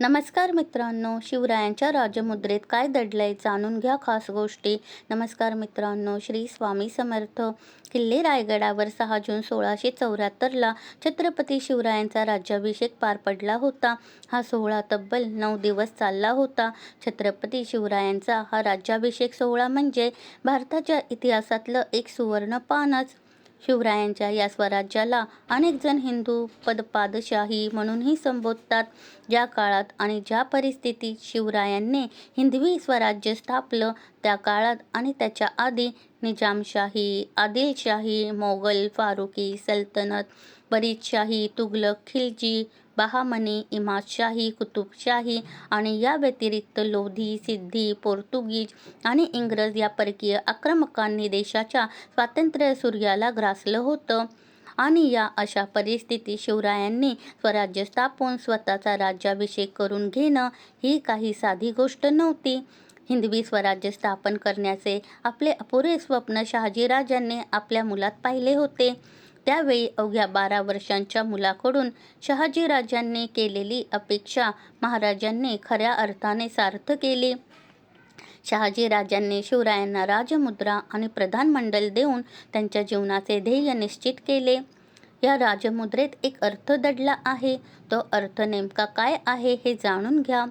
नमस्कार मित्रांनो शिवरायांच्या राजमुद्रेत काय दडलंय जाणून घ्या खास गोष्टी. नमस्कार मित्रांनो श्री स्वामी समर्थ. किल्ले रायगडावर सहा जून सोळाशे चौऱ्याहत्तरला छत्रपती शिवरायांचा राज्याभिषेक पार पडला होता. हा सोहळा तब्बल नऊ दिवस चालला होता. छत्रपती शिवरायांचा हा राज्याभिषेक सोहळा म्हणजे भारताच्या इतिहासातलं एक सुवर्ण पानच शिवरायांच्या या स्वराज्याला अनेक जण हिंदू पदपादशाही म्हणूनही संबोधतात. ज्या काळात आणि ज्या परिस्थितीत शिवरायांनी हिंदवी स्वराज्य स्थापलं त्या काळात आणि त्याच्या आधी निजामशाही आदिलशाही मोगल फारुकी सल्तनत बरीदशाही तुगलक खिलजी बहामनी इमादशाही कुतुबशाही आणि या व्यतिरिक्त लोधी सिद्धी पोर्तुगीज आणि इंग्रज या परकीय आक्रमकांनी देशाच्या स्वातंत्र्य सूर्याला ग्रासलं होतं. आणि या अशा परिस्थितीत शिवरायांनी स्वराज्य स्थापून स्वतःचा राज्याभिषेक करून घेणं ही काही साधी गोष्ट नव्हती. हिंदवी स्वराज्य स्थापन करण्याचे आपले अपुरे स्वप्न शहाजीराजांनी आपल्या मुलात पाहिले होते. त्यावेळी अवघ्या बारा वर्षांच्या मुलाकडून शहाजीराजांनी केलेली अपेक्षा महाराजांनी खऱ्या अर्थाने सार्थ केली. शहाजीराजांनी शिवरायांना राजमुद्रा आणि प्रधानमंडल देऊन त्यांच्या जीवनाचे ध्येय निश्चित केले. या राजमुद्रेत एक अर्थ दडला आहे. तो अर्थ नेमका काय आहे हे जाणून घ्या.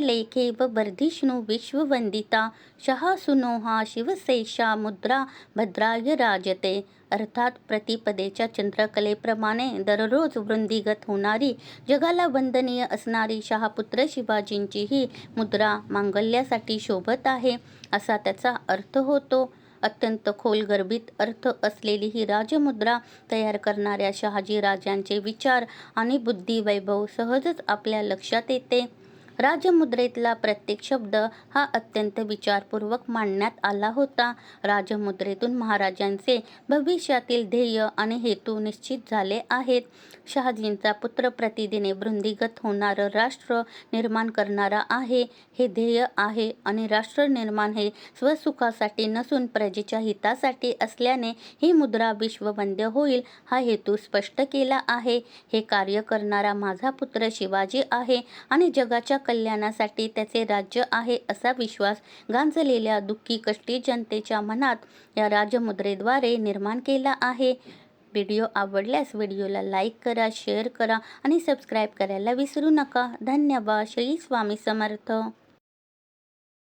लेखे व वर्धिष्णू विश्ववंदिता शहासुनोहा शिवशेषा मुद्रा भद्राय राजते। अर्थात प्रतिपदेच्या चंद्रकलेप्रमाणे दररोज वृंदीगत होणारी जगाला वंदनीय असणारी शहापुत्र शिवाजींची ही मुद्रा मांगल्यासाठी शोभत आहे असा त्याचा अर्थ होतो. अत्यंत खोल गर्भित अर्थ असलेली ही राजमुद्रा तयार करणाऱ्या शहाजी राजांचे विचार आणि बुद्धिवैभव सहजच आपल्या लक्षात येते. राजमुद्रेतला प्रत्येक शब्द हा अत्यंत विचारपूर्वक मांडण्यात आला होता. राजमुद्रेतून महाराजांचे भविष्यातील ध्येय आणि हेतू निश्चित झाले आहेत. शहाजींचा पुत्र प्रतिदिने वृंदीगत होणारं राष्ट्र निर्माण करणारा आहे हे ध्येय आहे आणि राष्ट्र निर्माण हे स्वसुखासाठी नसून प्रजेच्या हितासाठी असल्याने ही मुद्रा विश्ववंद्य होईल हा हेतू स्पष्ट केला आहे. हे कार्य करणारा माझा पुत्र शिवाजी आहे आणि जगाच्या कल्याणासाठी त्याचे राज्य आहे असा विश्वास गांजलेल्या दुःखी कष्टी जनतेच्या मनात या राजमुद्रेद्वारे निर्माण केला आहे. व्हिडिओ आवडल्यास व्हिडिओला लाईक करा शेअर करा आणि सबस्क्राईब करायला विसरू नका. धन्यवाद. श्री स्वामी समर्थ.